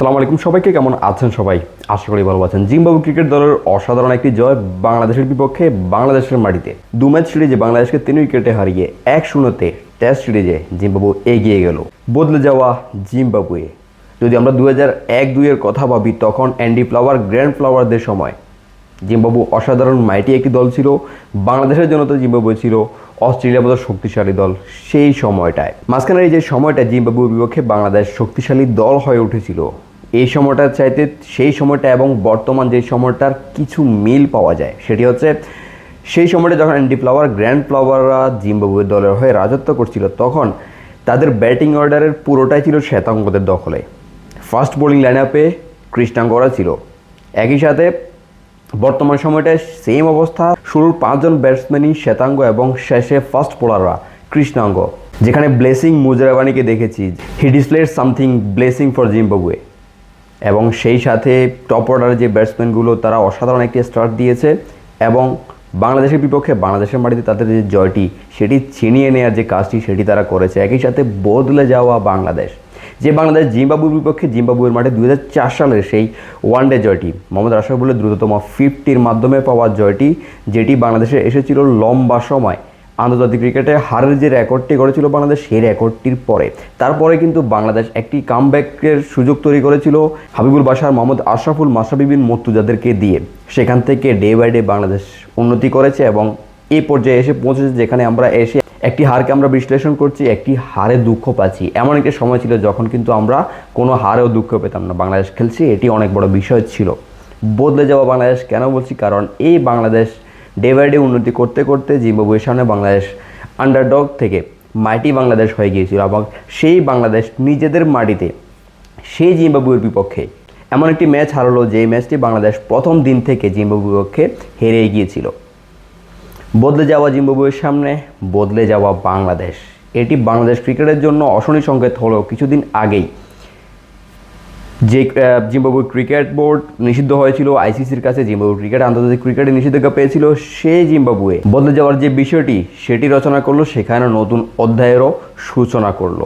আসসালামু আলাইকুম সবাইকে, কেমন আছেন সবাই? আশা করি ভালো আছেন। জিম্বাবু ক্রিকেট দলের অসাধারণ একটি জয় বাংলাদেশের বিপক্ষে বাংলাদেশের মাটিতে। দু ম্যাচ সিরিজে বাংলাদেশকে তিন উইকেটে হারিয়ে এক শূন্যতে টেস্ট সিরিজে জিম্বাবু এগিয়ে গেল। বদলে যাওয়া জিম্বাবুয়ে। যদি আমরা দু হাজার এক দুইয়ের কথা ভাবি, তখন অ্যান্ডি ফ্লাওয়ার, গ্র্যান্ড ফ্লাওয়ারদের সময়। জিম্বাবু অসাধারণ, মাইটি একটি দল ছিল, বাংলাদেশের জন্য তো জিম্বাবু ছিল অস্ট্রেলিয়ার মতো শক্তিশালী দল সেই সময়টায়। মাঝখানের এই যে সময়টা জিম্বাবুর বিপক্ষে বাংলাদেশ শক্তিশালী দল হয়ে উঠেছিল। এই সময়টার চাইতে সেই সময়টা এবং বর্তমান যে সময়টার কিছু মিল পাওয়া যায়। সেটি হচ্ছে, সেই সময়টা যখন অ্যান্ডি ফ্লাওয়ার গ্র্যান্ড ফ্লাওয়াররা জিম্বাবুয়ের দলের হয়ে রাজত্ব করছিল, তখন তাদের ব্যাটিং অর্ডারের পুরোটাই ছিল শ্বেতাঙ্গদের দখলে। ফার্স্ট বোলিং লাইন আপে কৃষ্ণাঙ্গরা ছিল। একই সাথে বর্তমান সময়টায় সেম অবস্থা, শুরুর পাঁচজন ব্যাটসম্যানই শ্বেতাঙ্গ এবং শেষে ফার্স্ট বোলাররা কৃষ্ণাঙ্গ। যেখানে ব্লেসিং মুজরাবানিকে দেখেছি। He displayed something blessing for Zimbabwe এবং সেই সাথে টপ অর্ডারের যে ব্যাটসম্যানগুলো তারা অসাধারণ একটি স্টার্ট দিয়েছে এবং বাংলাদেশের বিপক্ষে, বাংলাদেশের মাটিতে তাদের যে জয়টি, সেটি ছিনিয়ে নেওয়ার যে কাজটি, সেটি তারা করেছে। একই সাথে বদলে যাওয়া বাংলাদেশ। যে বাংলাদেশ জিম্বাবুর বিপক্ষে, জিম্বাবুয়ের মাঠে দু হাজার চার সালের সেই ওয়ানডে জয়টি, মোহাম্মদ রাশাবুলের দ্রুততম ফিফটির মাধ্যমে পাওয়া জয়টি, যেটি বাংলাদেশে এসেছিল লম্বা সময়। আন্তর্জাতিক ক্রিকেটে হারের যে রেকর্ডটি করেছিল বাংলাদেশ, সেই রেকর্ডটির পরে। তারপরে কিন্তু বাংলাদেশ একটি কামব্যাকের সুযোগ তৈরি করেছিল হাবিবুল বাসার মোহাম্মদ আশরাফুল মাসাবিবিন মর্তুজাদেরকে দিয়ে। সেখান থেকে ডে বাই ডে বাংলাদেশ উন্নতি করেছে এবং এই পর্যায়ে এসে পৌঁছেছে যেখানে আমরা এসে একটি হারকে আমরা বিশ্লেষণ করছি, একটি হারে দুঃখ পাচ্ছি। এমন একটি সময় ছিল যখন কিন্তু আমরা কোনো হারেও দুঃখ পেতাম না। বাংলাদেশ খেলছি, এটি অনেক বড় বিষয় ছিল। বদলে যাওয়া বাংলাদেশ কেন বলছি? কারণ এই বাংলাদেশ ডে বাই ডে উন্নতি করতে করতে জিম্বাবুয়ের সামনে বাংলাদেশ আন্ডারডগ থেকে মাইটি বাংলাদেশ হয়ে গিয়েছিল এবং সেই বাংলাদেশ নিজেদের মাটিতে সেই জিম্বাবুয়ের বিপক্ষে এমন একটি ম্যাচ হারালো যে ম্যাচটি বাংলাদেশ প্রথম দিন থেকে জিম্বাবুয়ের বিপক্ষে হেরে গিয়েছিল। বদলে যাওয়া জিম্বাবুয়ের সামনে বদলে যাওয়া বাংলাদেশ। এটি বাংলাদেশ ক্রিকেটের জন্য অশনি সংকেত হলেও কিছুদিন আগেই। যে জিম্বাবুয়ে ক্রিকেট বোর্ড নিষিদ্ধ হয়েছিল, আইসিসির কাছে জিম্বাবু ক্রিকেট আন্তর্জাতিক ক্রিকেটে নিষেধাজ্ঞা পেয়েছিল সেই জিম্বাবুয়ে। বদলে যাওয়ার যে বিষয়টি, সেটি রচনা করল, সেখানে নতুন অধ্যায়েরও সূচনা করল।